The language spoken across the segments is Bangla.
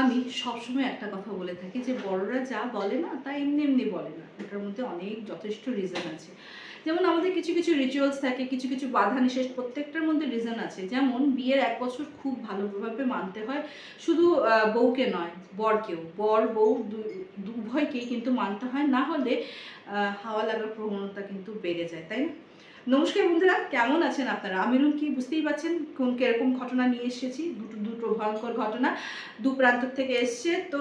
আমি সবসময় একটা কথা বলে থাকি যে বড়রা যা বলে না, তা এমনি এমনি বলে না। এটার মধ্যে অনেক যথেষ্ট রিজন আছে। যেমন আমাদের কিছু কিছু রিচুয়ালস থাকে, কিছু কিছু বাধা নিষেধ, প্রত্যেকটার মধ্যে রিজন আছে। যেমন বিয়ের এক বছর খুব ভালোভাবে মানতে হয়, শুধু বউকে নয়, বরকেও। বর, বউ উভয়কেই কিন্তু মানতে হয়, না হলে হাওয়া লাগার প্রবণতা কিন্তু বেড়ে যায়, তাই না? নমস্কার বন্ধুরা, কেমন আছেন আপনারা? আমিরুল কি বুঝতেই পারছেন কোন কীরকম ঘটনা নিয়ে এসেছি। দুটো দুটো ভয়ঙ্কর ঘটনা দু প্রান্ত থেকে এসছে। তো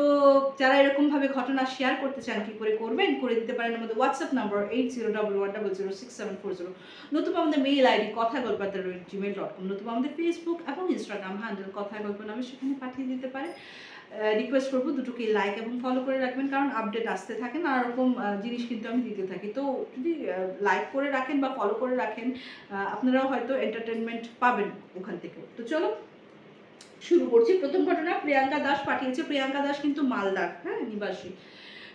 যারা এরকমভাবে ঘটনা শেয়ার করতে চান, কি করে করবেন, করে দিতে পারেন আমাদের WhatsApp number eight zero double one double zero six seven four zero নতুবা আমাদের মেইল আইডি কথা গল্প জিমেল ডট কম নতুবা আমাদের ফেসবুক এবং ইনস্টাগ্রাম হ্যান্ডেল কথা গল্প নামে সেখানে পাঠিয়ে দিতে পারে রিকোয়েস্ট করব দুটোকে লাইক এবং ফলো করে রাখবেন, কারণ আপডেট আসতে থাকে নানা রকম জিনিস কিন্তু আমি দিতে থাকি। তো যদি লাইক করে রাখেন বা ফলো করে রাখেন আপনারাও হয়তো এন্টারটেনমেন্ট পাবেন ওখান থেকে তো চলো, শুরু করছি। প্রথম ঘটনা, প্রিয়াঙ্কা দাস পাঠিয়েছে। প্রিয়াঙ্কা দাস কিন্তু মালদার হ্যাঁ নিবাসী।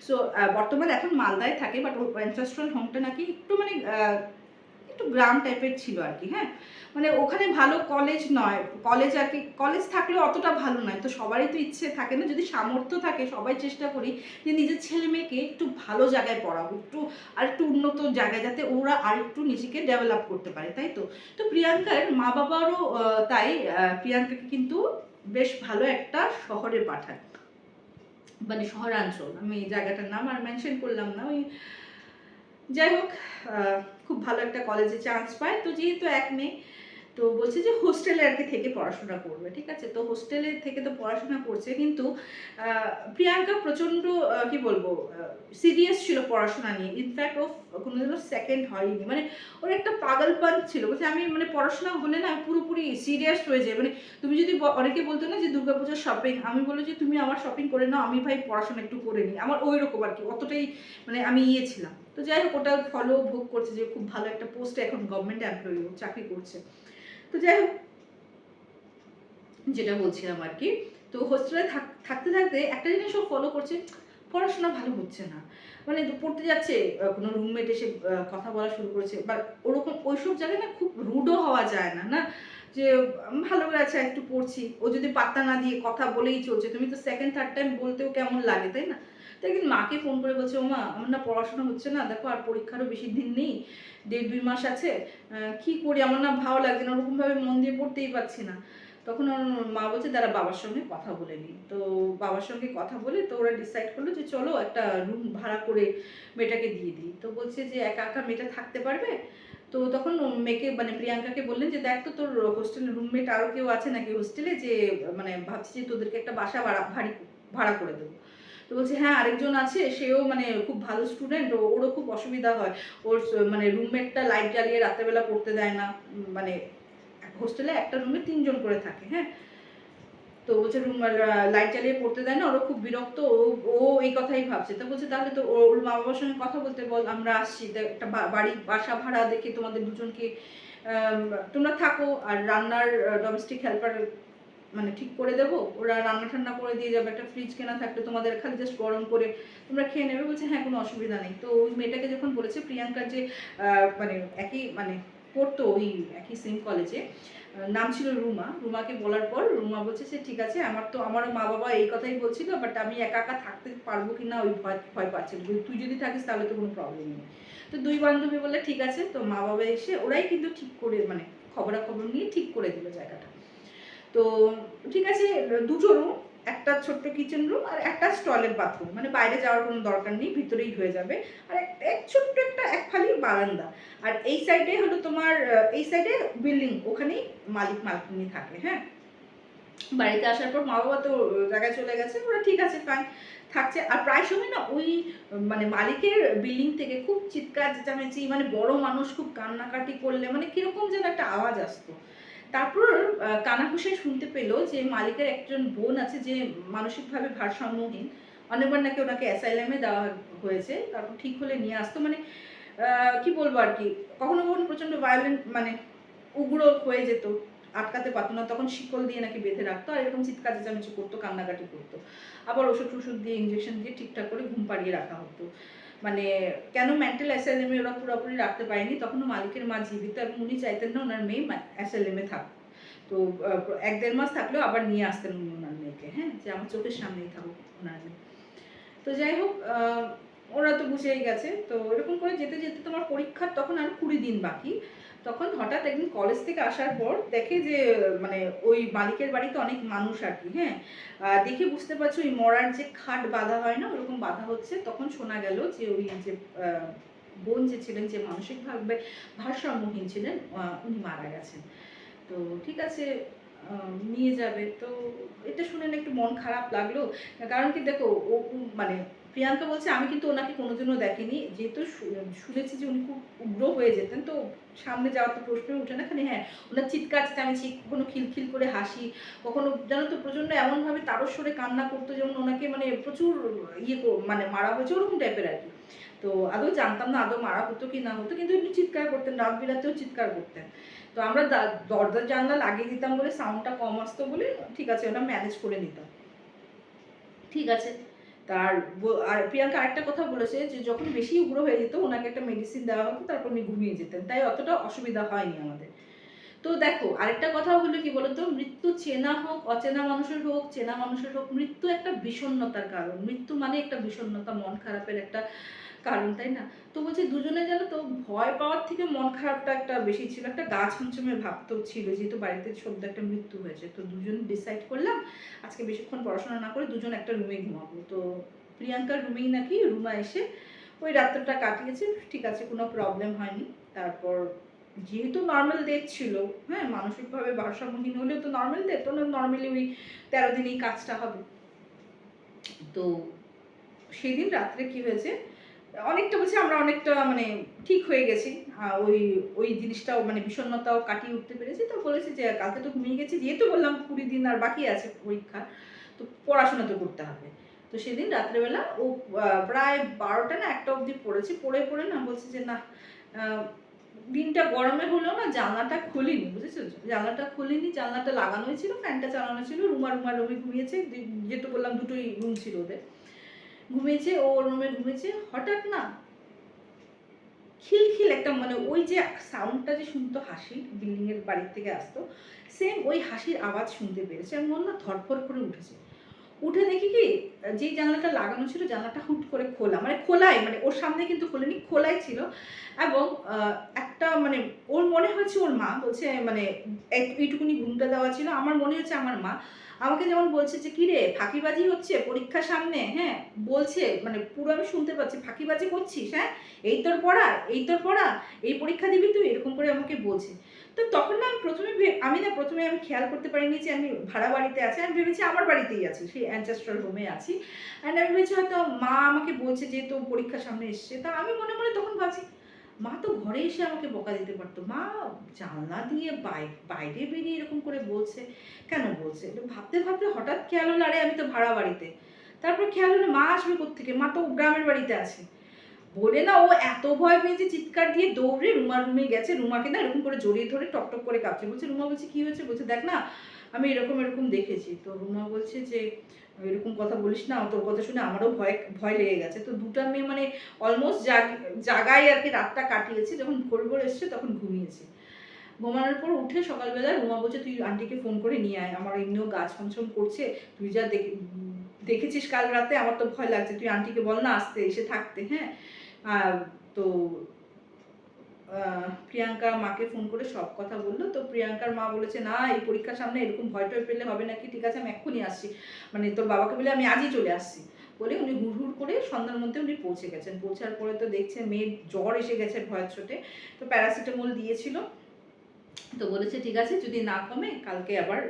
সো বর্তমানে এখন মালদায় থাকে বাট ওর অ্যানসেস্ট্রাল হোমটা নাকি একটু মানে একটু গ্রাম টাইপের ছিল আর কি হ্যাঁ। মানে ওখানে ভালো কলেজ নয়। কলেজ আর কি কলেজ থাকলেও অতটা ভালো নয়। তো সবারই তো ইচ্ছে থাকে না। যদি সামর্থ্য থাকে, সবাই চেষ্টা করি যে নিজের ছেলে মেয়েকে একটু ভালো জায়গায় পড়াবো, একটু আর একটু উন্নত জায়গায় যাতে ওরা আর একটু নিজেকে ডেভেলপ করতে পারে, তাই তো? তো প্রিয়াঙ্কার মা বাবারও তাই প্রিয়াঙ্কাকে কিন্তু বেশ ভালো একটা শহরে পাঠায়। মানে শহরাঞ্চল। আমি এই জায়গাটার নাম আর মেনশন করলাম না। ওই যাই হোক খুব ভালো একটা কলেজে চান্স পায়। তো যেহেতু এক মেয়ে তো বলছে যে হোস্টেলে আর কি থেকে পড়াশোনা করবে, ঠিক আছে? তো হোস্টেলে থেকে তো পড়াশোনা করছে কিন্তু প্রিয়াঙ্কা প্রচণ্ড কি বলব সিরিয়াস ছিল পড়াশোনা নিয়ে। ইনফ্যাক্ট ও কোনোদিনও সেকেন্ড হয়নি। মানে ওর একটা পাগলপান ছিল। বলছে, আমি মানে পড়াশোনা হলে না পুরোপুরি সিরিয়াস হয়ে যায় মানে তুমি যদি অনেকে বলতো না যে দুর্গাপূজার শপিং আমি বলো যে, তুমি আমার শপিং করে নাও, আমি ভাই পড়াশোনা একটু করে নিই। আমার ওই রকম আর কি, অতটাই মানে আমি ইয়ে ছিলাম। তো যাই হোক, ওটা ফলো ভোগ করছে যে, খুব ভালো একটা পোস্টে এখন গভর্নমেন্ট এমপ্লয়ি চাকরি করছে। তো যাই হোক, যেটা বলছিলাম আর কি, তো হোস্টেলে থাকতে থাকতে একটা জিনিস ও ফলো করছে, পড়াশোনা ভালো হচ্ছে না। মানে পড়তে যাচ্ছে কোনো রুমমেট এসে কথা বলা শুরু করেছে, বা ওরকম ওইসব জায়গায় না খুব রুডও হওয়া যায় না না? যে ভালো করে আছে, একটু পড়ছি। ও যদি পাত্তা না দিয়ে কথা বলেই চলছে, তুমি তো সেকেন্ড থার্ড টাইম বলতেও কেমন লাগে, তাই না? তো একদিন মাকে ফোন করে বলছে ও মা আমার না পড়াশোনা হচ্ছে না, দেখো আর পরীক্ষারও বেশি দিন নেই, দেড় দুই মাস আছে কি করি? আমার না ভালো লাগছে না, ওরকমভাবে মন দিয়ে পড়তেই পারছি না। তখন ওর মা বলছে তারা বাবার সঙ্গে কথা বলে নি। তো বাবার সঙ্গে কথা বলে তো ওরা ডিসাইড করল যে, চলো একটা রুম ভাড়া করে মেয়েটাকে দিয়ে দিই। তো বলছে যে, একা একা মেয়েটা থাকতে পারবে? তো তখন মেয়েকে মানে প্রিয়াঙ্কাকে বললেন যে, দেখ তো তোর হোস্টেলের রুমমেট আরও কেউ আছে নাকি হোস্টেলে যে মানে ভাবছি যে তোদেরকে একটা বাসা ভাড়া, ভাড়ি, ভাড়া করে দেবো। তো বলছে হ্যাঁ আরেকজন আছে, সেও মানে খুব ভালো স্টুডেন্ট ওরও খুব অসুবিধা হয়। ওর মানে রুমমেটটা লাইট জ্বালিয়ে রাত্রেবেলা পড়তে দেয় না। মানে হোস্টেলে একটা রুমে তিনজন করে থাকে হ্যাঁ? তো বলছে, রুম লাইট জ্বালিয়ে পড়তে দেয় না ওরা খুব বিরক্ত, ও ও এই কথাই ভাবছে। তো বলছে, তাহলে তো ওর মা বাবার সঙ্গে কথা বলতে বল, আমরা আসছি। একটা বাড়ি, বাসা ভাড়া দেখে তোমাদের দুজনকে তোমরা থাকো, আর রান্নার ডোমেস্টিক হেল্পার মানে ঠিক করে দেবো? ওরা রান্না ঠান্না করে দিয়ে যাবে একটা ফ্রিজ কেনা থাকলে তোমাদের খালি জাস্ট গরম করে তোমরা খেয়ে নেবে বলছে হ্যাঁ কোনো অসুবিধা নেই। তো ওই মেয়েটাকে যখন বলেছে প্রিয়াঙ্কার যে মানে একই মানে পড়তো ওই একই সেম কলেজে নাম ছিল রুমা। রুমাকে বলার পর রুমা বলছে সে ঠিক আছে আমার তো আমারও মা বাবা এই কথাই বলছিল বাট আমি একা একা থাকতে পারব কি না ওই ভয় ভয় পাচ্ছে বলি, তুই যদি থাকিস তাহলে তো কোনো প্রবলেম নেই। তো দুই বান্ধবী বললে ঠিক আছে। তো মা বাবা এসে ওরাই কিন্তু ঠিক করে মানে খবরাখবর নিয়ে ঠিক করে দিল জায়গাটা। তো ঠিক আছে, দুটো রুম একটা ছোট্ট কিচেন রুম আর একটা স্টলের বাথরুম মানে বাইরে যাওয়ার কোনো দরকার নেই, ভিতরেই হয়ে যাবে। আর এক- ছোট্ট একটা এক ফালি বারান্দা। আর এই সাইডে হলো তোমার এই সাইডে বিল্ডিং ওখানেই মালিক মালকিনি থাকে হ্যাঁ? বাড়িতে আসার পর মা বাবা তো জায়গায় চলে গেছে, ওরা ঠিক আছে ফাইন থাকছে। আর প্রায় সময় না ওই মানে মালিকের বিল্ডিং থেকে খুব চিৎকার, চেঁচামেচি মানে বড় মানুষ খুব কান্নাকাটি করলে মানে কীরকম যেন একটা আওয়াজ আসতো। তারপর কানাঘুষে শুনতে পেল যে মালিকের একজন বোন আছে যে মানসিকভাবে ভারসাম্যহীন। অনেকবার নাকি ওনাকে অ্যাসাইলামে দেওয়া হয়েছে তারপর ঠিক হলে নিয়ে আসতো। মানে কি বলব আর কি, কখনো কখনো প্রচণ্ড ভায়োলেন্ট মানে উগ্র হয়ে যেত, আটকাতে পারতো না। তখন শিকল দিয়ে নাকি বেঁধে রাখতো, আর এরকম চিৎকার চেঁচামেচি করতো, কান্নাকাটি করতো। আবার ওষুধ টষুধ দিয়ে ইঞ্জেকশন দিয়ে ঠিকঠাক করে ঘুম পাড়িয়ে রাখা হতো। মানে কেন মেন্টাল অ্যাসাইলেমে ওরা পুরোপুরি রাখতে পারেনি? তখনও মালিকের মা জীবিত এবং উনি চাইতেন না ওনার মেয়ে অ্যাসাইলেমে থাক তো এক দেড় মাস থাকলেও আবার নিয়ে আসতেন উনি ওনার মেয়েকে হ্যাঁ? যে আমার চোখের সামনেই থাকুক ওনার মেয়ে। তো যাই হোক ওরা তো বুঝেই গেছে। তো এরকম করে যেতে যেতে তোমার পরীক্ষার তখন আর কুড়ি দিন বাকি। তখন হঠাৎ একদিন কলেজ থেকে আসার পর দেখে যে মানে ওই মালিকের বাড়িতে অনেক মানুষ আর কি হ্যাঁ? দেখে বুঝতে পারছ ওই মরার যে খাট বাঁধা হয় না, ওরকম বাঁধা হচ্ছে। তখন শোনা গেল যে ওই যে বোন যে ছিলেন, যে মানসিকভাবে ভারসাম্যহীন ছিলেন উনি মারা গেছেন। তো ঠিক আছে নিয়ে যাবে। তো এটা শুনে না একটু মন খারাপ লাগল। কারণ কি দেখো ও- মানে প্রিয়াঙ্কা বলছে, আমি কিন্তু ওনাকে কোনোদিনও দেখিনি। যেহেতু শুনেছি যে উনি খুব উগ্র হয়ে যেতেন, তো সামনে যাওয়ার তো প্রশ্নই উঠে না। খালি হ্যাঁ ওনার চিৎকার চেঁচামেচি কখনো খিলখিল করে হাসি, কখনো জানো তো প্রচণ্ড এমনভাবে তারস্বরে কান্না করতো, যেমন ওনাকে মানে প্রচুর ইয়ে মানে মারা হয়েছে, ওরকম টাইপের আর কি। তো আদৌ জানতাম না আদৌ মারা হতো কি না হতো, কিন্তু এমনি চিৎকার করতেন রাত বিরাতেও চিৎকার করতেন। তো আমরা দরজার জানলা লাগিয়ে দিতাম বলে সাউন্ডটা কম আসতো বলে ঠিক আছে, ওটা ম্যানেজ করে নিতাম। ঠিক আছে। তার আর প্রিয়াঙ্কা আরেকটা কথা বলেছে যে যখন বেশি উগ্র হয়ে যেত, ওনাকে একটা মেডিসিন দেওয়া হতো, তারপর উনি ঘুমিয়ে যেতেন। তাই অতটা অসুবিধা হয়নি আমাদের। তো দেখো, আরেকটা কথা হলো কি বলতো, মৃত্যু চেনা হোক, অচেনা মানুষের হোক, চেনা মানুষের হোক, মৃত্যু একটা বিষণ্ণতার কারণ। মৃত্যু মানে একটা বিষণ্ণতা, মন খারাপের একটা কারণ, তাই না? তো বলছি দুজনে জানো তো, ভয় পাওয়ার থেকে মন খারাপটা একটা বেশি ছিল। একটা গা ছমছমে ভাব তো ছিল, যেহেতু বাড়িতে সদ্য একটা মৃত্যু হয়েছে। তো দুজন ডিসাইড করলাম, আজকে বেশিক্ষণ পড়াশোনা না করে দুজন একটা রুমে ঘুমাবো। তো প্রিয়াঙ্কার রুমেই নাকি রুমা এসে ওই রাত্রটা কাটিয়েছে, ঠিক আছে, কোনো প্রবলেম হয়নি। তারপর যেহেতু নর্মাল ডেট ছিল হ্যাঁ মানসিকভাবে ভারসাম্যহীন হলেও তো নর্মাল ডেট তো নর্মালি ওই তেরো দিনেই কাজটা হবে। তো সেদিন রাত্রে কি হয়েছে অনেকটা বলছি আমরা অনেকটা মানে ঠিক হয়ে গেছি। আহ, ওই ওই জিনিসটাও মানে বিষণ্ণতাও কাটিয়ে উঠতে পেরেছি। তো বলেছি যে কালকে তো ঘুমিয়ে গেছি যেহেতু বললাম কুড়ি দিন আর বাকি আছে পরীক্ষা তো পড়াশোনা তো করতে হবে। তো সেদিন রাত্রেবেলা ও প্রায় বারোটা না একটা অবধি পড়েছি। পড়ে পড়ে না বলছি যে না দিনটা গরমে হলেও না জানলাটা খুলিনি বুঝেছ? জানলাটা খুলিনি জানলাটা লাগানোই ছিল ফ্যানটা চালানো ছিল রুমা রুমা রুমে ঘুমিয়েছে। যেহেতু বললাম দুটোই রুম ছিল ওদের। ঘুমিয়েছে ও ওর রুমে ঘুমিয়েছে হঠাৎ না খিলখিল একটা মানে ওই যে সাউন্ডটা যে শুনতো হাসির বিল্ডিং এর বাড়ির থেকে আসতো সেম ওই হাসির আওয়াজ শুনতে পেরেছে। মন না, ধরফর করে উঠেছে। উঠে দেখি কি, যেই জানলাটা লাগানো ছিল, জানলাটা হুট করে খোলা মানে খোলাই মানে ওর সামনে কিন্তু খোলেনি, খোলাই ছিল। এবং একটা মানে ওর মনে হচ্ছে ওর মা বলছে মানে এইটুকুনি ঘুমটা দেওয়া ছিল। আমার মনে হচ্ছে আমার মা আমাকে যেমন বলছে যে, কিরে, ফাঁকিবাজি হচ্ছে পরীক্ষা সামনে? হ্যাঁ বলছে মানে পুরো আমি শুনতে পাচ্ছি, ফাঁকিবাজি করছিস হ্যাঁ? এই তোর পড়া, এই তোর পড়া, এই পরীক্ষা দিবি তুই? এরকম করে আমাকে বলছে। তো তখন না, আমি প্রথমে আমি না প্রথমে আমি খেয়াল করতে পারিনি যে, আমি ভাড়া বাড়িতে আছি, আমি ভেবেছি আমার বাড়িতেই আছি, সেই অ্যানচেস্ট্রাল হোমে আছি। অ্যান্ড আমি ভেবেছি হয়তো মা আমাকে বলছে যে তো পরীক্ষা সামনে এসছে, তা আমি মনে মনে তখন ভাবছি মা তো ঘরে এসে আমাকে বকা দিতে পারতো। মা জানলা দিয়ে বাই- বাইরে বেরিয়ে এরকম করে বলছে। কেন বলছে? ভাবতে ভাবতে হঠাৎ খেয়াল হলো, আরে আমি তো ভাড়া বাড়িতে। তারপর খেয়াল হলো, মা আসবে কোত্থেকে? মা তো গ্রামের বাড়িতে আছে। বলে, না, ও এত ভয় পেয়েছে চিৎকার দিয়ে দৌড়ে রুমার রুমে গেছে। রুমাকে না এরকম করে জড়িয়ে ধরে টকটক করে কাঁপছে। বলছে, রুমা বলছে, কি হয়েছে? বলছে, দেখ না, আমি এরকম এরকম দেখেছি। তো রুমা বলছে যে এরকম কথা বলিস না, তোর কথা শুনে আমারও ভয় ভয় লেগে গেছে। তো দুটা মেয়ে মানে অলমোস্ট জাগ, জাগায় আর কি রাতটা কাটিয়েছে, যখন ভোর ভোর এসছে তখন ঘুমিয়েছে। ঘুমানোর পর উঠে সকালবেলা রুমা বলছে, তুই আন্টিকে ফোন করে নিয়ে আয়, আমার এমনিও গা ছমছম করছে, তুই যা দেখে, দেখেছিস কাল রাতে, আমার তো ভয় লাগছে, তুই আন্টিকে বল না, আসতে, এসে থাকতে হ্যাঁ? তো আহ, প্রিয়াঙ্কা মাকে ফোন করে সব কথা বলল। তো প্রিয়াঙ্কার মা বলেছে না এই পরীক্ষার সামনে এরকম ভয় টয় পেলে হবে নাকি? ঠিক আছে আমি এক্ষুনি আসছি। মানে তোর বাবাকে বলে আমি আজই চলে আসছি। বলে উনি হুড় হুড় করে সন্ধ্যার মধ্যে উনি পৌঁছে গেছেন। পৌঁছার পরে তো দেখছে মেয়ের জ্বর এসে গেছে ভয়ের চোটে তো প্যারাসিটামল দিয়েছিল। তো বলেছে, ঠিক আছে, যদি না কমে, কালকে আবার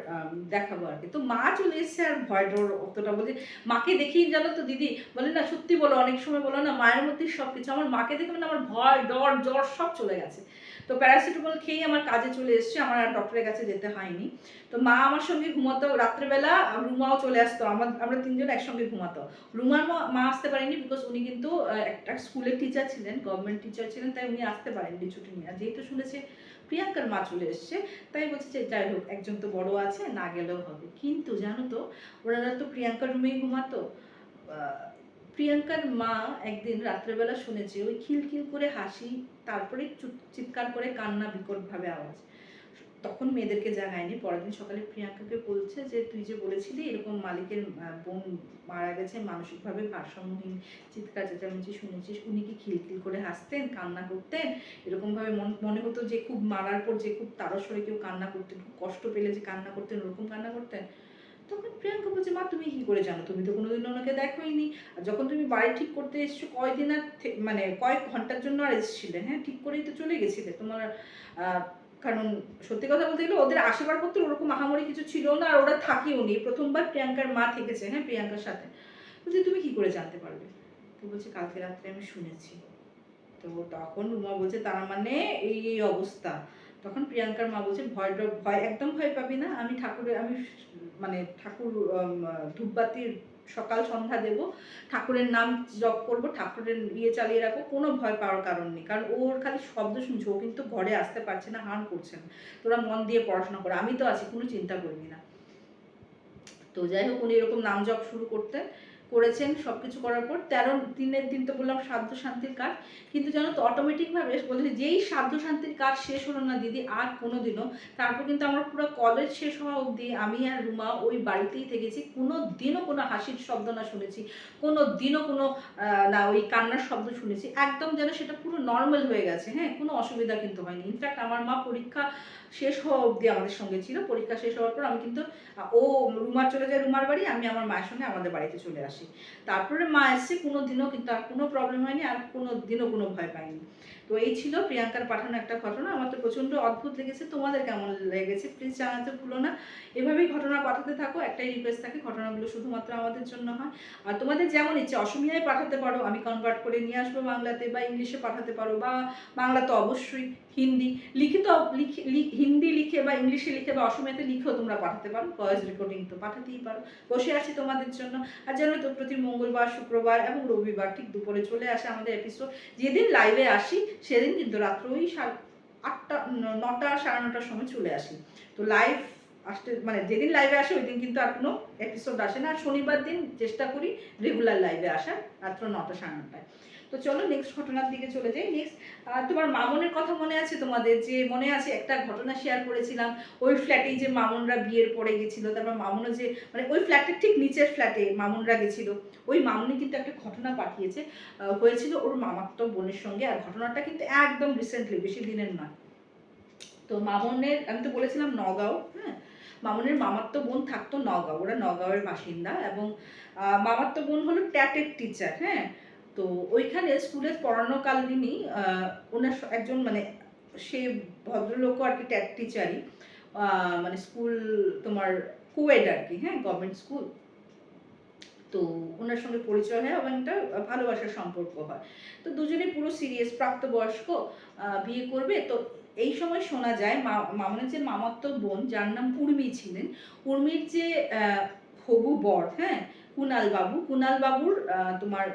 দেখাবো আর কি। তো মা চলে এসছে আর ভয় ডর অতটা বলছে, মাকে দেখি জানো তো দিদি? বলে, না, সত্যি বলো, অনেক সময় বলো না, মায়ের মধ্যে সব কিছু আমার মাকে দেখে মানে আমার ভয়, ডর, জ্বর সব চলে গেছে। তো প্যারাসিটামল খেয়েই আমার কাজে চলে এসছে, আমার আর ডক্টরের কাছে যেতে হয়নি। তো মা আমার সঙ্গে ঘুমাতো, রাত্রেবেলা রুমাও চলে আসতো, আমার, আমরা তিনজন একসঙ্গে ঘুমাতো। রুমার মা আসতে পারেনি বিকজ উনি কিন্তু একটা স্কুলের টিচার ছিলেন গভর্নমেন্ট টিচার ছিলেন, তাই উনি আসতে পারেননি ছুটি নিয়ে। আর যেহেতু শুনেছে প্রিয়াঙ্কার মা চলে এসছে। তাই বলছে যে, যাই হোক, একজন তো বড় আছে, না গেলেও হবে। কিন্তু জানো তো, ওনারা তো প্রিয়াঙ্কার রুমেই ঘুমাতো। প্রিয়াঙ্কার মা একদিন রাত্রেবেলা শুনেছে, ওই খিলখিল করে হাসি, তারপরে চিৎকার করে কান্না বিকটভাবে আওয়াজ। তখন মেয়েদেরকে জানায়নি। পরের দিন সকালে প্রিয়াঙ্কাকে বলছে যে, তুই যে বলেছিলি এরকম মালিকের বোন মারা গেছে, মানসিকভাবে ভারসাম্যহীন, চিৎকার, চেঁচামেচি শুনেছিস, উনি কি খিলখিল করে হাসতেন, কান্না করতেন? এরকমভাবে মন- মনে হতো যে, খুব মারার পর যে, খুব তারস্বরে কেউ কান্না করতেন, খুব কষ্ট পেলে যে, কান্না করতেন, ওরকম কান্না করতেন। তখন প্রিয়াঙ্কা বলছে, মা, তুমি কি করে জানো? তুমি তো কোনোদিন ওনাকে দেখোইনি। আর যখন তুমি বাড়ি ঠিক করতে এসছো, কয়দিন আর মানে কয়েক ঘণ্টার জন্য আর এসেছিলে হ্যাঁ? ঠিক করেই তো চলে গেছিলে। তোমার কারণ সত্যি কথা বলতে গেলে ওদের আসবার পত্র ওরকম আহামরি কিছু ছিল না আর ওরা থাকিও নি। প্রথমবার প্রিয়াঙ্কার মা থেকেছে হ্যাঁ প্রিয়াঙ্কার সাথে। বলছি, তুমি কি করে জানতে পারবে? তো বলছে, কালকে রাত্রে আমি শুনেছি। তো তখন রুমা বলছে, তার মানে এই এই অবস্থা। তখন প্রিয়াঙ্কার মা বলছে, ভয় ভয়, একদম ভয় পাবি না। আমি ঠাকুরের, আমি মানে ঠাকুর ধূপবাতির সকাল সন্ধ্যা দেব। ঠাকুরের নাম জপ করব, ঠাকুরের ইয়ে চালিয়ে রাখব, কোনো ভয় পাওয়ার কারণ নেই। কারণ ওর খালি শব্দ শুনছে, ও কিন্তু ঘরে আসতে পারছে না হান করছে না। তোরা মন দিয়ে পড়াশোনা করে, আমি তো আছি, কোনো চিন্তা করবি না। তো যাই হোক, উনি এরকম নাম জপ শুরু করতে করেছেন সব কিছু করার পর তেরো দিনের দিন তো বললাম সাধ্য শান্তির কাজ। কিন্তু জানো তো অটোমেটিকভাবে বলছে, যেই সাধ্য শান্তির কাজ শেষ হলো না দিদি, আর কোনো দিনও তারপর কিন্তু আমার পুরো কলেজ শেষ হওয়া অবধি আমি আর রুমা ওই বাড়িতেই থেকেছি। কোনো দিনও কোনো হাসির শব্দ না শুনেছি কোনো দিনও কোনো না, ওই কান্নার শব্দ শুনেছি। একদম যেন সেটা পুরো নর্মাল হয়ে গেছে হ্যাঁ কোনো অসুবিধা কিন্তু হয়নি। ইনফ্যাক্ট আমার মা পরীক্ষা শেষ হওয়া অবধি আমাদের সঙ্গে ছিল। পরীক্ষা শেষ হওয়ার পর আমি কিন্তু ও রুমার চলে যায় রুমার বাড়ি, আমি আমার মায়ের সঙ্গে আমাদের বাড়িতে চলে আসি। তারপরে মা এসছে কোনো দিনও কিন্তু আর কোনো প্রবলেম হয়নি, আর কোনো দিনও কোনো ভয় পায়নি। তো এই ছিল প্রিয়াঙ্কার পাঠানো একটা ঘটনা। আমার প্রচণ্ড অদ্ভুত লেগেছে। তোমাদের কেমন লেগেছে? প্লিজ জানাতে ভুলো না। এভাবেই ঘটনা পাঠাতে থাকো। একটাই রিকোয়েস্ট থাকে, ঘটনাগুলো শুধুমাত্র আমাদের জন্য হয়। আর তোমাদের যেমন ইচ্ছে, অসমিয়ায় পাঠাতে পারো। আমি কনভার্ট করে নিয়ে আসব বাংলাতে বা ইংলিশে পাঠাতে পারো বা বাংলা তো অবশ্যই, হিন্দি। লিখিত লিখে হিন্দি লিখে বা ইংলিশে লিখে বা অসমিয়াতে লিখেও তোমরা পাঠাতে পারো। ভয়েস রেকর্ডিং তো পাঠাতেই পারো। বসে আছি তোমাদের জন্য। আর যেন তো, প্রতি মঙ্গলবার, শুক্রবার এবং রবিবার ঠিক দুপুরে চলে আসে আমাদের এপিসোড যেদিন লাইভে আসি, সেদিন কিন্তু রাত্র ওই সাড়ে আটটা নটা সাড়ে নটার সময় চলে আসি। তো লাইভ আসতে মানে যেদিন লাইভে আসে ওই দিন কিন্তু আর কোনো এপিসোড আসে না। আর শনিবার দিন চেষ্টা করি রেগুলার লাইভে আসার, রাত্র নটা সাড়ে নটায়। তো চলো নেক্সট ঘটনার দিকে চলে যাই। নেক্সট তোমার মামনের কথা মনে আছে তোমাদের? যে মনে আছে একটা ঘটনা শেয়ার করেছিলাম, ওই ফ্ল্যাটেই যে মামনরা বিয়ের পরে গেছিল, তারপর মামনও যে মানে ওই ফ্ল্যাটের ঠিক নিচের ফ্ল্যাটে মামনরা গেছিল। ওই মামনি কিন্তু একটা ঘটনা পাঠিয়েছে। হয়েছিল ওর মামাত্ম বোনের সঙ্গে, আর ঘটনাটা কিন্তু একদম রিসেন্টলি বেশি দিনের নয়। তো মামনের, আমি তো বলেছিলাম নগাঁও হ্যাঁ? মামনের মামাত্ম বোন থাকতো নগাঁও, ওরা নগাঁওয়ের বাসিন্দা এবং মামাত্ম বোন হলো ট্যাটের টিচার হ্যাঁ? তো ওইখানে স্কুলে পড়ানোকালীনই ওনার একজন মানে সে ভদ্রলোকও আর কি ট্যাট টিচারই মানে স্কুল তোমার কুয়েড আর কি হ্যাঁ গভর্নমেন্ট স্কুল তো ওনার সঙ্গে পরিচয় হয় এবং একটা ভালোবাসার সম্পর্ক হয়। তো দুজনে পুরো সিরিয়াস প্রাপ্তবয়স্ক বিয়ে করবে। তো এই সময় শোনা যায়, মা- মামনের যে মামাত্ম বোন, যার নাম উর্মি ছিলেন, উর্মির যে হবু বর হ্যাঁ কুনাল বাবু কুনাল বাবুর তোমার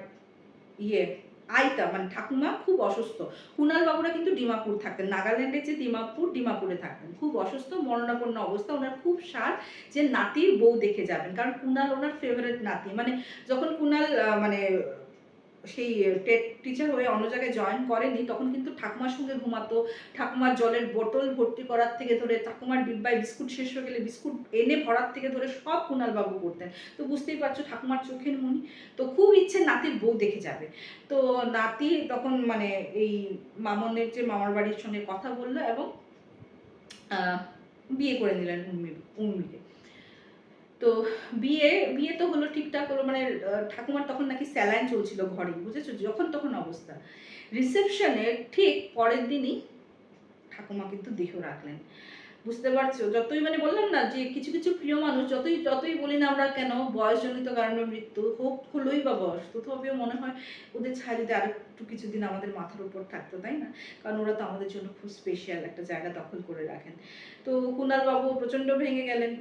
ইয়ে আইতা মানে ঠাকুমা খুব অসুস্থ। কুনাল বাবুরা কিন্তু ডিমাপুর থাকতেন, নাগাল্যান্ডের যে ডিমাপুর, ডিমাপুরে থাকতেন। খুব অসুস্থ, মরণাপন্ন অবস্থা। ওনার খুব সার যে নাতির বউ দেখে যাবেন, কারণ কুনাল ওনার ফেভারেট নাতি। মানে যখন কুনাল মানে সেই টিচার হয়ে অন্য জায়গায় জয়েন করেনি, তখন কিন্তু ঠাকুমার সঙ্গে ঘুমাতো। ঠাকুমার জলের বোতল ভর্তি করার থেকে ধরে, ঠাকুমার ডিব্বায় বিস্কুট শেষ হয়ে গেলে বিস্কুট এনে ভরার থেকে ধরে সব কুনাল বাবু করতেন। তো বুঝতেই পারছ ঠাকুমার চোখের মনি। তো খুব ইচ্ছে নাতির বউ দেখে যাবে। তো নাতি তখন মানে এই মামনের যে মামার বাড়ির সঙ্গে কথা বলল এবং বিয়ে করে নিলেন উর্মি, উর্মিকে। তো বিয়ে বিয়ে তো হলো ঠিকঠাক হলো মানে ঠাকুমার তখন নাকি স্যালাইন চলছিল ঘরে বুঝেছ? যখন তখন অবস্থা। রিসেপশনের ঠিক পরের দিনই ঠাকুমা কিন্তু দেহ রাখলেন। বুঝতে পারছ? যতই মানে বললাম না যে কিছু কিছু প্রিয় মানুষ, যতই যতই বলি না আমরা কেন, বয়সজনিত কারণে মৃত্যু হোক হলোই বা বয়স তথাপিও মনে হয় ওদের ছায়া যদি আর একটু কিছুদিন আমাদের মাথার উপর থাকতো, তাই না? কারণ ওরা তো আমাদের জন্য খুব স্পেশাল একটা জায়গা দখল করে রাখেন। তো কুণাল বাবু প্রচণ্ড ভেঙে গেলেন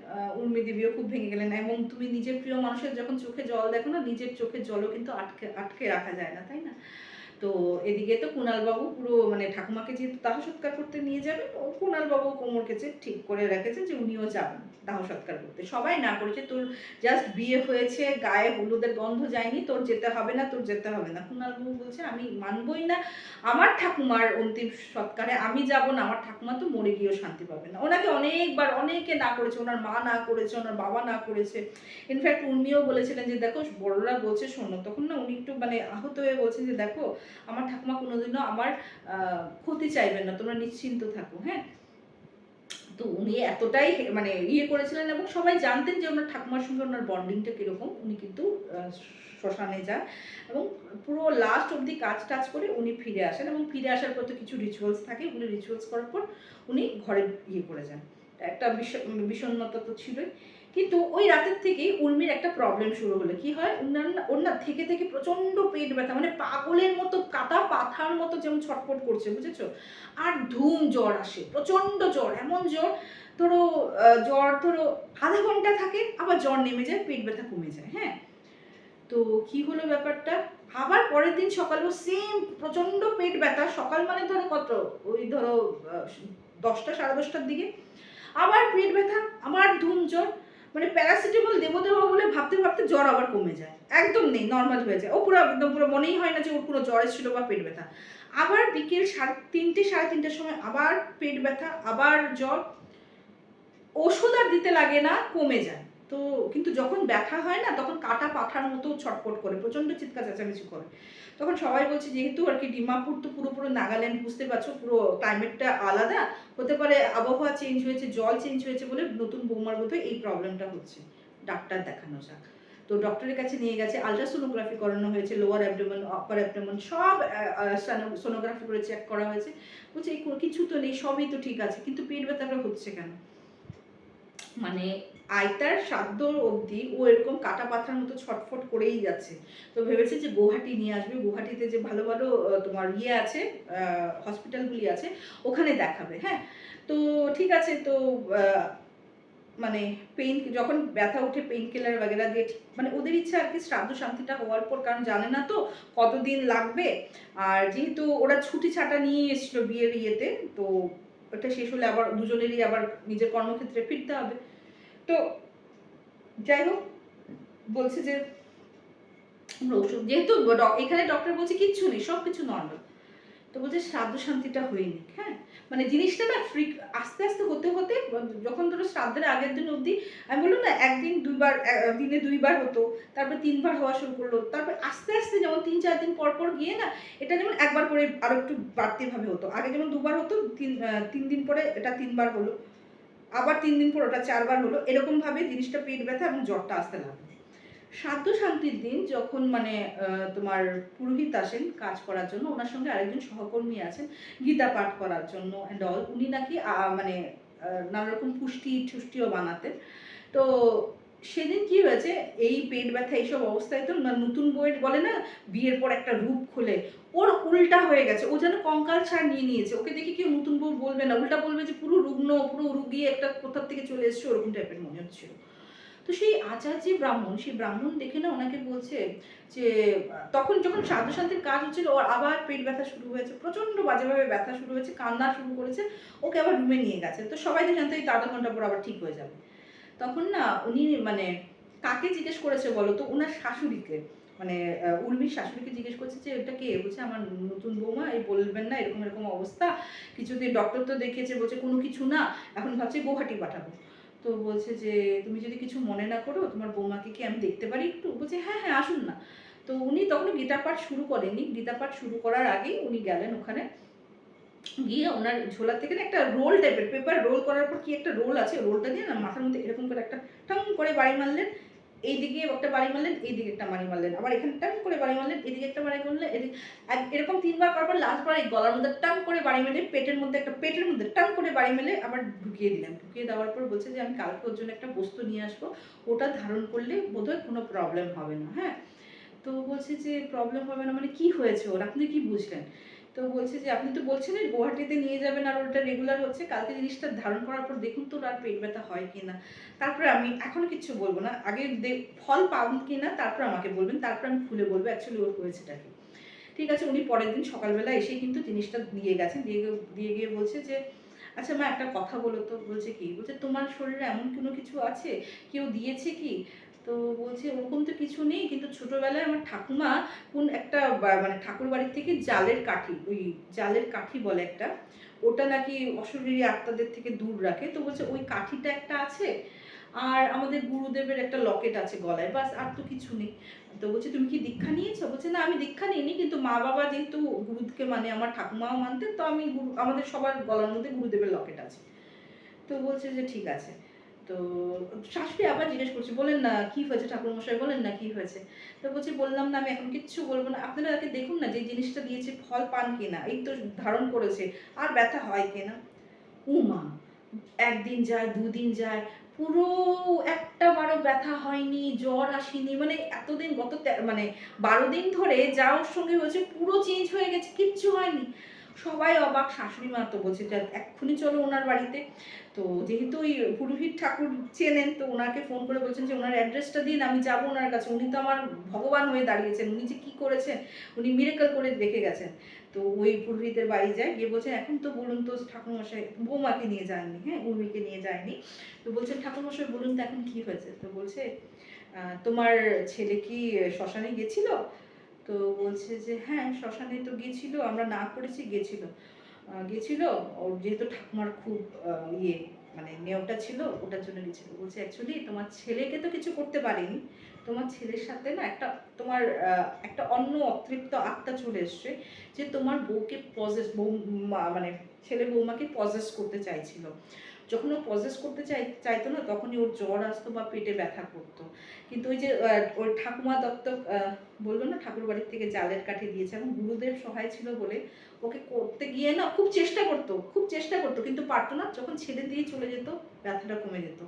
উর্মি দেবীও খুব ভেঙে গেলেন, এবং তুমি নিজের প্রিয় মানুষের যখন চোখে জল দেখো না, নিজের চোখের জলও কিন্তু আটকে আটকে রাখা যায় না, তাই না? তো এদিকে তো কুণালবাবু পুরো মানে ঠাকুমাকে যেহেতু দাহ সৎকার করতে নিয়ে যাবেন ও কুণালবাবু কোমর কেছে ঠিক করে রেখেছেন যে উনিও যাবেন দাহ সৎকার করতে। সবাই না করেছে তোর জাস্ট বিয়ে হয়েছে, গায়ে হলুদের গন্ধ যায়নি, তোর যেতে হবে না, তোর যেতে হবে না। কুণালবাবু বলছে, আমি মানবই না, আমার ঠাকুমার অন্তিম সৎকারে আমি যাব না, আমার ঠাকুমা তো মরে গিয়েও শান্তি পাবে না। ওনাকে অনেকবার অনেকে না করেছে, ওনার মা না করেছে, ওনার বাবা না করেছে। ইনফ্যাক্ট উর্মিও বলেছিলেন যে, দেখো, বড়রা বলছে শোনো। তখন না উনি একটু মানে আহত হয়ে বলছেন যে, দেখো আমার ঠাকুমা কোনোদিনও আমার ক্ষতি চাইবেন না, তোমরা নিশ্চিন্ত থাকো হ্যাঁ? তো উনি এতটাই মানে ইয়ে করেছিলেন এবং সবাই জানতেন যে ওনার ঠাকুমার সঙ্গে ওনার বন্ডিংটা কীরকম। উনি কিন্তু শ্মশানে যান এবং পুরো লাস্ট অবধি কাজ টাজ করে উনি ফিরে আসেন এবং ফিরে আসার পর তো কিছু রিচুয়ালস থাকে, ওগুলো রিচুয়ালস করার পর উনি ঘরে ইয়ে করে যান। একটা বিষ- বিষণ্ণতা তো ছিলই। কিন্তু ওই রাতের থেকেই উর্মির একটা প্রবলেম শুরু হলো। কি হয়? ওর না থেকে থেকে প্রচণ্ড পেট ব্যথা মানে পাগলের মতো কাটা পাথার মতো যেমন ছটফট করছে, বুঝেছ? আর ধুম জ্বর আসে প্রচণ্ড জ্বর, এমন জ্বর, ধরো জ্বর ধরো আধা ঘণ্টা থাকে, আবার জ্বর নেমে যায়, পেট ব্যথা কমে যায় হ্যাঁ? তো কি হলো ব্যাপারটা? আবার পরের দিন সকালেও সেম প্রচণ্ড পেট ব্যথা, সকাল মানে ধরো কত, ওই ধরো দশটা সাড়ে দশটার দিকে। আবার পেট ব্যথা, আবার ধুম জ্বর মানে প্যারাসিটামল দেবো দেবো বলে ভাবতে ভাবতে জ্বর আবার কমে যায়। একদম নেই নর্মাল হয়ে যায়। ও পুরো একদম পুরো মনেই হয় না যে ওর পুরো জ্বর এসেছিল বা পেট ব্যথা। আবার বিকেল সাড়ে তিনটে, সাড়ে তিনটের সময় আবার পেট ব্যথা, আবার জ্বর। ওষুধ আর দিতে লাগে না, কমে যায়। তো কিন্তু যখন ব্যথা হয় না, তখন কাটা পাঠার মতো ছটফট করে, প্রচণ্ড চিৎকার, চেঁচামেচি করে। তখন সবাই বলছে, যেহেতু আর কি ডিমাপুর তো পুরো পুরো নাগাল্যান্ড, বুঝতে পারছ, পুরো ক্লাইমেটটা আলাদা, হতে পারে আবহাওয়া চেঞ্জ হয়েছে, জল চেঞ্জ হয়েছে বলে নতুন বৌমার বোধহয় এই প্রবলেমটা হচ্ছে। ডাক্তার দেখানো যাক। তো ডক্টরের কাছে নিয়ে গেছে আলট্রাসোনোগ্রাফি করানো হয়েছে লোয়ার অ্যাবডোমেন আপার অ্যাবডোমেন সব সোনোগ্রাফি করে চেক করা হয়েছে। বলছে, এই কিছু তো নেই, সবই তো ঠিক আছে, কিন্তু পেট ব্যথাটা হচ্ছে কেন? মানে আয়তার সাধ্য অবধি ও এরকম কাটা পাথার মতো ছটফট করেই যাচ্ছে। তো ভেবেছে যে গুয়াহাটি নিয়ে আসবে। গুয়াহাটিতে যে ভালো ভালো তোমার ইয়ে আছে হসপিটালগুলি আছে, ওখানে দেখাবে হ্যাঁ? তো ঠিক আছে, তো মানে পেইন যখন ব্যথা উঠে পেইন কিলার বাগেরা দিয়ে মানে ওদের ইচ্ছা আর কি শ্রাদ্ধ শান্তিটা হওয়ার পর, কারণ জানে না তো কতদিন লাগবে। আর যেহেতু ওরা ছুটি ছাটা নিয়ে এসেছিল বিয়ের ইয়েতে, তো ওটা শেষ হলে আবার দুজনেরই আবার নিজের কর্মক্ষেত্রে ফিরতে হবে। তো যাই হোক, বলছে যে ওষুধ, যেহেতু এখানে ডক্টর বলছে কিচ্ছু নেই সব কিছু নর্মাল তো বলছে শ্রাদ্ধ শান্তিটা হয়নি হ্যাঁ? মানে জিনিসটা না ফ্রি আস্তে আস্তে হতে হতে যখন ধরো শ্রাদ্ধের আগের দিন অবধি, আমি বললাম না, একদিন দুইবার দিনে দুইবার হতো, তারপর তিনবার হওয়া শুরু করল, তারপর আস্তে আস্তে যেমন তিন চার দিন পর পর গিয়ে না, এটা যেমন একবার করে আরও একটু বাড়তিভাবে হতো। আগে যেমন দুবার হতো, তিন তিন দিন পরে এটা তিনবার হলো। আবার তিন দিন পর ওটা চারবার হলো, এরকমভাবে জিনিসটা পেট ব্যথা এবং জ্বরটা আসতে লাগল। সাধ্য শান্তির দিন যখন মানে তোমার পুরোহিত আসেন কাজ করার জন্য, ওনার সঙ্গে আরেকজন সহকর্মী আছেন, গীতা পাঠ করার জন্য অ্যান্ড অল উনি নাকি মানে নানা রকম পুষ্টি ঠুষ্টিও বানাতেন। তো সেদিন কি হয়েছে? এই পেট ব্যথা, এইসব অবস্থায় তো নতুন বইয়ের বলে না, বিয়ের পর একটা রূপ খোলে। ওর উল্টা হয়ে গেছে। ও যেন কঙ্কাল ছাড় নিয়ে নিয়েছে। ওকে দেখে কেউ নতুন বউ বলবে না। উল্টা বলবে যে, পুরো রুগ্ন, পুরো রুগী, একটা কোথার থেকে চলে এসছে? ওরকম টাইপের মনে হচ্ছিল। তো সেই আচার যে ব্রাহ্মণ, সেই ব্রাহ্মণ দেখে না ওনাকে বলছে যে, তখন যখন সাধ্য শান্তির কাজ হচ্ছিল, ওর আবার পেট ব্যথা শুরু হয়েছে। প্রচণ্ড বাজেভাবে ব্যথা শুরু হয়েছে, কান্না শুরু করেছে। ওকে আবার রুমে নিয়ে গেছে। তো সবাই তো জানতো এই আধা ঘণ্টা পর আবার ঠিক হয়ে যাবে। তখন না উনি মানে কাকে জিজ্ঞেস করেছে বলো তো? ওনার শাশুড়িকে। মানে উর্মির শাশুড়িকে জিজ্ঞেস করছে যে, এটা কে? বলছে, আমার নতুন বৌমা, এই বলবেন না, এরকম এরকম অবস্থা। কিছুদিন ডক্টর তো দেখিয়েছে, বলছে কোনো কিছু না, এখন ভাবছি গুয়াহাটি পাঠাবো। তো বলছে যে, তুমি যদি কিছু মনে না করো, তোমার বৌমাকে কি আমি দেখতে পারি একটু? বলছে হ্যাঁ হ্যাঁ আসুন না। তো উনি তখন গীতা পাঠ শুরু করেননি। গীতা পাঠ শুরু করার আগেই উনি গেলেন ওখানে। গিয়ে ওনার ঝোলা থেকে না একটা রোল টাইপের পেপার রোল করার পর কি একটা রোল আছে? রোলটা দিয়ে না মাথার মধ্যে এরকম করে একটা টাং করে বাড়ি মারলেন, এইদিকে একটা বাড়ি মারলেন, এইদিকে একটা বাড়ি মারলেন, আবার এখানে টাং করে বাড়ি মারলেন এদিকে একটা বাড়ি মারলেন এদিকে এরকম তিনবার পর লাস্টবার এই গলার মধ্যে টাং করে বাড়ি মেলে পেটের মধ্যে একটা, পেটের মধ্যে টাং করে বাড়ি মেলে আবার ঢুকিয়ে দিলেন। ঢুকিয়ে দেওয়ার পর বলছে যে আমি কালকে ওর জন্য একটা বস্তু নিয়ে আসব, ওটা ধারণ করলে বোধহয় কোনো প্রবলেম হবে না হ্যাঁ? তো বলছে যে প্রবলেম হবে না মানে কি হয়েছে ওর? আপনি কি বুঝলেন? তো বলছে যে, আপনি তো বলছিলেন গুয়াহাটিতে নিয়ে যাবেন আর ওটা রেগুলার হচ্ছে। কালকে জিনিসটা ধারণ করার পর দেখুন তো আর পেট ব্যথা হয় কি না তারপরে আমি এখন কিচ্ছু বলব না। আগে ফল পান কি না তারপর আমাকে বলবেন। তারপর আমি খুলে বলব। অ্যাকচুয়ালি ওর হয়েছেটা কি ঠিক আছে, উনি পরের দিন সকালবেলা এসে কিন্তু জিনিসটা দিয়ে গেছেন। দিয়ে দিয়ে গিয়ে বলছে যে আচ্ছা মা, একটা কথা বলো তো। বলছে কি? বলছে, তোমার শরীরে এমন কোনো কিছু আছে? কেউ দিয়েছে কি? তো বলছি ওরকম তো কিছু নেই, কিন্তু ছোটবেলায় আমার ঠাকুমা কোন একটা মানে ঠাকুর বাড়ির থেকে জালের কাঠি, ওই জালের কাঠি বলে একটা, ওটা নাকি অশরীরী আত্মাদের থেকে দূর রাখে। তো বলছে, ওই কাঠিটা একটা আছে আর আমাদের গুরুদেবের একটা লকেট আছে গলায়, বাস আর তো কিছু নেই। তো বলছে, তুমি কি দীক্ষা নিয়েছো? বলছে, না, আমি দীক্ষা নিইনি, কিন্তু মা বাবা যেহেতু গুরুকে মানে আমার ঠাকুমাও মানতেন, তো আমি গুরু, আমাদের সবার গলার মধ্যে গুরুদেবের লকেট আছে। তো বলছে যে, ঠিক আছে। তো শাশুড়ি আবার জিজ্ঞেস করছে, বলেন না কি হয়েছে? ঠাকুরমশাই বলেন না কি হয়েছে? তো বলছে, বললাম না আমি এখন কিচ্ছু বলব না। আপনারা আগে দেখুন না যে জিনিসটা দিয়েছে ফল পান কিনা, এই তো ধারণ করেছে। আর ব্যথা হয় কিনা? উমা, একদিন যায়, দুদিন যায়, পুরো একটা বারো ব্যথা হয়নি, জ্বর আসেনি। মানে এতদিন গত মানে বারো দিন ধরে যা ওর সঙ্গে হয়েছে, পুরো চেঞ্জ হয়ে গেছে, কিচ্ছু হয়নি। সবাই অবাক, শাশুড়ি মা তো বলছে যে এক্ষুনি চলো ওনার বাড়িতে। তো যেহেতু ওই পুরোহিত ঠাকুর চেনেন, তো ওনাকে ফোন করে বলছেন যে, ওনার অ্যাড্রেসটা দিন, আমি যাব ওনার কাছে। উনি তো আমার ভগবান হয়ে দাঁড়িয়েছেন। উনি যে কী করেছেন, উনি মিরেকল করে দেখে গেছেন। তো ওই পুরোহিতের বাড়ি যায়, গিয়ে বলছেন, এখন তো বলুন তো, ঠাকুরমশাই বৌমাকে নিয়ে যাননি হ্যাঁ উর্মিকে নিয়ে যায়নি। তো বলছেন, ঠাকুরমশাই, বলুন তো এখন কি হয়েছে? তো বলছে তোমার ছেলে কি শ্মশানে গেছিল? তো বলছে যে হ্যাঁ শ্মশানে তো গেছিল আমরা না করেছি গেছিল। গেছিল ওর যেহেতু ঠাকুমার খুব ইয়ে মানে নেওটা ছিল ওটার জন্য গেছিল। বলছে অ্যাকচুয়ালি তোমার ছেলেকে তো কিছু করতে পারেনি। তোমার ছেলের সাথে না একটা তোমার একটা অন্য অতৃপ্ত আত্মা চলে এসছে যে তোমার বউকে পজেস বউ মানে ছেলে বৌমাকে পজেস করতে চাইছিল। যখন ও পজেস করতে চাই চাইতো না তখনই ওর জ্বর আসতো বা পেটে ব্যথা করতো। কিন্তু ওই যে ওই ঠাকুমা দত্ত আহ, বলল না, ঠাকুর বাড়ির থেকে জালের কাঠি দিয়েছে এবং গুরুদেব সহায় ছিল বলে ওকে করতে গিয়ে না খুব চেষ্টা করতো, খুব চেষ্টা করতো, কিন্তু পারতো না। যখন ছেড়ে দিয়ে চলে যেত, ব্যথাটা কমে যেত।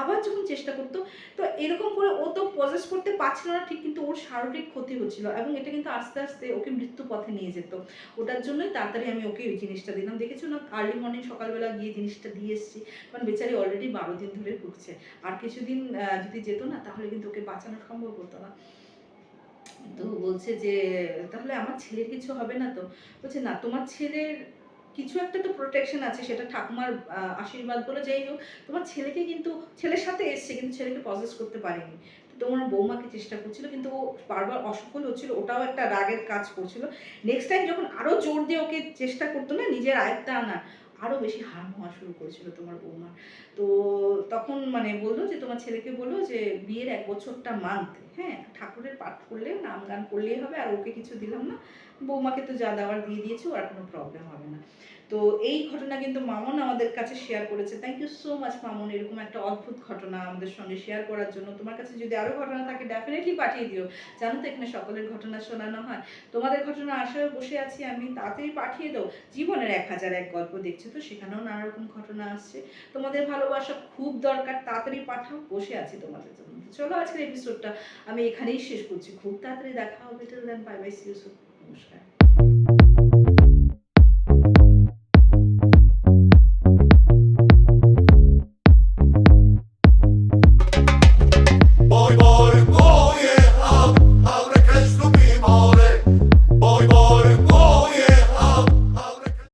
আবার যখন চেষ্টা করতো, তো এরকম করে ও তো পজেস করতে পারছিল না, ঠিক কিন্তু ওর শারীরিক ক্ষতি হচ্ছিল এবং এটা কিন্তু আস্তে আস্তে ওকে মৃত্যু পথে নিয়ে যেত। ওটার জন্যই তাড়াতাড়ি আমি ওকে ওই জিনিসটা দিলাম। দেখেছ না আর্লি মর্নিং সকালবেলা গিয়ে জিনিসটা দিয়ে এসেছি, কারণ বেচারি অলরেডি বারো দিন ধরে ভুগছে। আর কিছুদিন যদি যেত না, তাহলে কিন্তু ওকে বাঁচানো সম্ভব হতো না। তো বলছে যে, তাহলে আমার ছেলের কিছু হবে না তো? বলছে, না, তোমার ছেলের কিছু একটা তো প্রোটেকশন আছে, সেটা ঠাকুমার আশীর্বাদ বলে, যাই হোক। তোমার ছেলেকে কিন্তু, ছেলের সাথে এসছে, কিন্তু ছেলেকে পজেস করতে পারেনি। তোমার বৌমাকে চেষ্টা করছিল, কিন্তু ও বারবার অসফল হচ্ছিল, ওটাও একটা রাগের কাজ করছিল। নেক্সট টাইম যখন আরও জোর দিয়ে ওকে চেষ্টা করতো না, নিজের আয়ত্তা আনার আরও বেশি হার্ম হওয়া শুরু করেছিল তোমার বৌমার তো তখন মানে বলল যে, তোমার ছেলেকে বলল যে, বিয়ের এক বছরটা মানতে হ্যাঁ? ঠাকুরের পাঠ করলে নাম গান করলেই হবে, আর ওকে কিছু দিলাম না। বৌমাকে তো যা দেওয়ার দিয়ে দিয়েছে ওর কোনো প্রবলেম হবে না। তো এই ঘটনা কিন্তু মামন আমাদের কাছে শেয়ার করেছে। Thank you so much Mamon. এরকম একটা অদ্ভুত ঘটনা আমাদের সঙ্গে শেয়ার করার জন্য। তোমার কাছে যদি আরও ঘটনা থাকে ডেফিনেটলি পাঠিয়ে দিও। জানো তো এখানে সকলের ঘটনা শোনানো হয়। তোমাদের ঘটনা আশায় বসে আছি আমি তাড়াতাড়ি পাঠিয়ে দাও। জীবনের এক হাজার এক গল্প দেখছ তো, সেখানেও নানা রকম ঘটনা আসছে। তোমাদের ভালোবাসা খুব দরকার, তাড়াতাড়ি পাঠাও, বসে আছি তোমাদের জন্য। চলো আজকের এপিসোডটা আমি এখানেই শেষ করছি। খুব তাড়াতাড়ি দেখা হবে। Till then bye bye see you নমস্কার।